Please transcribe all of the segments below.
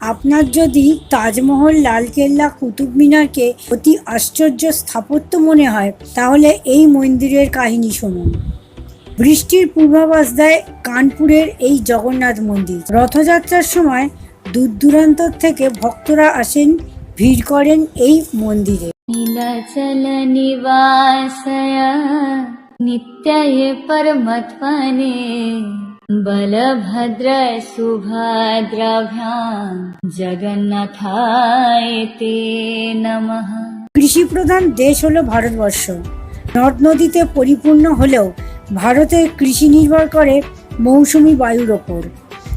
আপনার যদি তাজমহল, লালকেল্লা, কুতুব মিনারকে অতি আশ্চর্য স্থাপত্য মনে হয়, তাহলে এই মন্দিরের কাহিনী শুনুন। বৃষ্টির পূর্বাভাস দেয় কানপুরের এই জগন্নাথ মন্দির। রথযাত্রার সময় দূর থেকে ভক্তরা আসেন, ভিড় করেন এই মন্দিরে। नीलाचलनिवासय नित्याय परमत्वने बलभद्र सुभद्राभ्यां जगन्नाथाय ते नमः কৃষিপ্রধান দেশ হলো ভারতবর্ষ নদ নদীতে পরিপূর্ণ হলেও ভারতের কৃষি নির্ভর করে মৌসুমি বায়ুর ওপর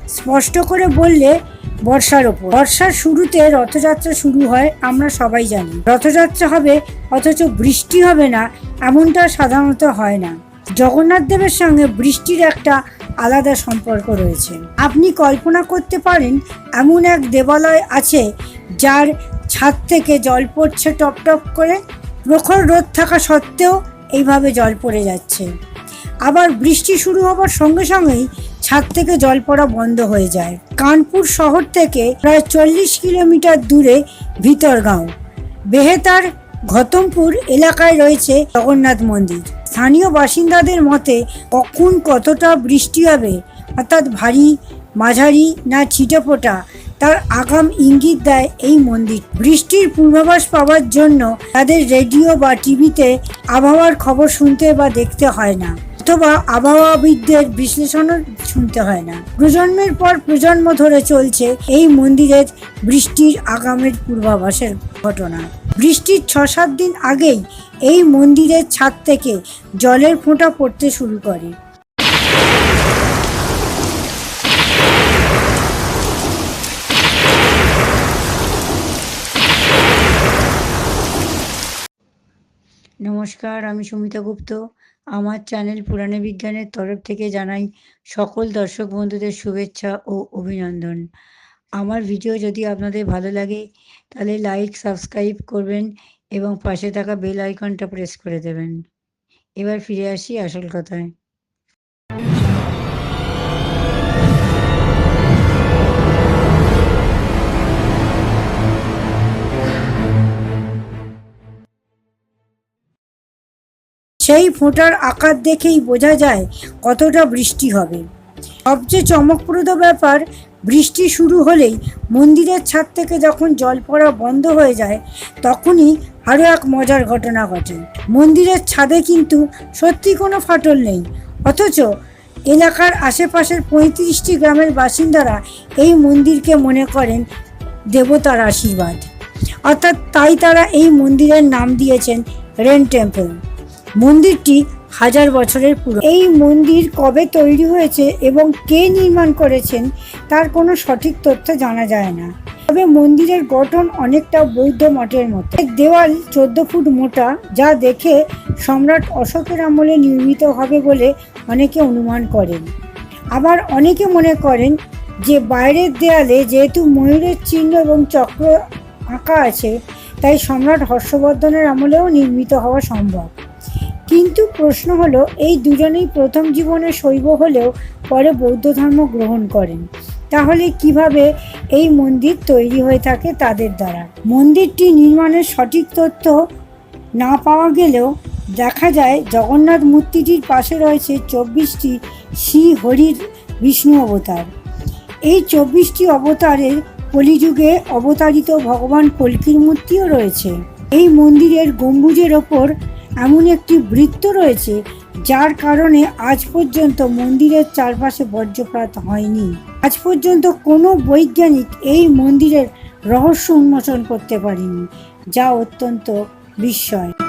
স্পষ্ট করে বললে, বর্ষার ওপর। বর্ষার শুরুতে রথযাত্রা শুরু হয়, আমরা সবাই জানি। রথযাত্রা হবে, অথচ বৃষ্টি হবে না, এমনটা সাধারণত হয় না। জগন্নাথ দেবের সঙ্গে বৃষ্টির একটা আলাদা সম্পর্ক রয়েছে। আপনি কল্পনা করতে পারেন, এমন এক দেবালয় আছে, যার ছাদ থেকে জল পড়ছে টপ টপ করে। প্রখর রোদ থাকা সত্ত্বেও এইভাবে জল পড়ে যাচ্ছে। আবার বৃষ্টি শুরু হবার সঙ্গে সঙ্গেই ছাদ থেকে জল পড়া বন্ধ হয়ে যায়। কানপুর শহর থেকে প্রায় চল্লিশ কিলোমিটার দূরে ভিতরগাঁও। বেহেতার ঘতমপুর এলাকায় রয়েছে জগন্নাথ মন্দির। স্থানীয় বাসিন্দাদের মতে, কখন কতটা বৃষ্টি হবে, অর্থাৎ ভারী, মাঝারি না ছিটেফোঁটা, তার আগাম ইঙ্গিত দেয় এই মন্দির। বৃষ্টির পূর্বাভাস পাওয়ার জন্য তাদের রেডিও বা টিভিতে আবহাওয়ার খবর শুনতে বা দেখতে হয় না। অথবা আবহাওয়াবিদদের বিশ্লেষণও শুনতে হয় না। প্রজন্মের পর প্রজন্ম ধরে চলছে এই মন্দিরের বৃষ্টির আগামের পূর্বাভাসের ঘটনা। বৃষ্টির ছ সাত দিন আগেই এই মন্দিরের ছাদ থেকে জলের ফোঁটা পড়তে শুরু করে। নমস্কার, আমি সুমিতা গুপ্ত। আমার চ্যানেল পুরাণে বিজ্ঞানের তরফ থেকে জানাই সকল দর্শক বন্ধুদের শুভেচ্ছা ও অভিনন্দন। আমার ভিডিও যদি আপনাদের ভালো লাগে, তাহলে লাইক সাবস্ক্রাইব করবেন এবং পাশে থাকা বেল আইকনটা প্রেস করে দেবেন। এবার ফিরে আসি আসল কথায়। সেই ফোঁটার আকার দেখেই বোঝা যায় কতটা বৃষ্টি হবে। সবচেয়ে চমকপ্রদ ব্যাপার, বৃষ্টি শুরু হলেই মন্দিরের ছাদ থেকে যখন জল পড়া বন্ধ হয়ে যায়, তখনই আরও এক মজার ঘটনা ঘটে। মন্দিরের ছাদে কিন্তু সত্যি কোনো ফাটল নেই, অথচ এলাকার আশেপাশের পঁয়ত্রিশটি গ্রামের বাসিন্দারা এই মন্দিরকে মনে করেন দেবতার আশীর্বাদ। অর্থাৎ তাই তারা এই মন্দিরের নাম দিয়েছেন রেন টেম্পল। মন্দিরটি হাজার বছরের পুরো এই মন্দির কবে তৈরি হয়েছে এবং কে নির্মাণ করেছেন তার কোনো সঠিক তথ্য জানা যায় না। তবে মন্দিরের গঠন অনেকটা বৌদ্ধ মঠের মতো। দেওয়াল চোদ্দ ফুট মোটা, যা দেখে সম্রাট অশোকের আমলে নির্মিত হবে বলে অনেকে অনুমান করেন। আবার অনেকে মনে করেন যে বাইরের দেয়ালে যেহেতু ময়ূরের চিহ্ন এবং চক্র আঁকা আছে, তাই সম্রাট হর্ষবর্ধনের আমলেও নির্মিত হওয়া সম্ভব। কিন্তু প্রশ্ন হলো, এই দুজনেই প্রথম জীবনে শৈব হলেও পরে বৌদ্ধ ধর্ম গ্রহণ করেন। তাহলে কীভাবে এই মন্দির তৈরি হয়ে থাকে তাদের দ্বারা? মন্দিরটি নির্মাণের সঠিক তথ্য না পাওয়া গেলেও দেখা যায়, জগন্নাথ মূর্তিটির পাশে রয়েছে চব্বিশটি শ্রী হরির বিষ্ণু অবতার। এই চব্বিশটি অবতারের কলিযুগে অবতারিত ভগবান কল্কির মূর্তিও রয়েছে। এই মন্দিরের গম্বুজের ওপর এমন একটি বৃত্ত রয়েছে যার কারণে আজ পর্যন্ত মন্দিরের চারপাশে বজ্রপাত হয়নি। আজ পর্যন্ত কোনো বৈজ্ঞানিক এই মন্দিরের রহস্য উন্মোচন করতে পারেনি, যা অত্যন্ত বিস্ময়।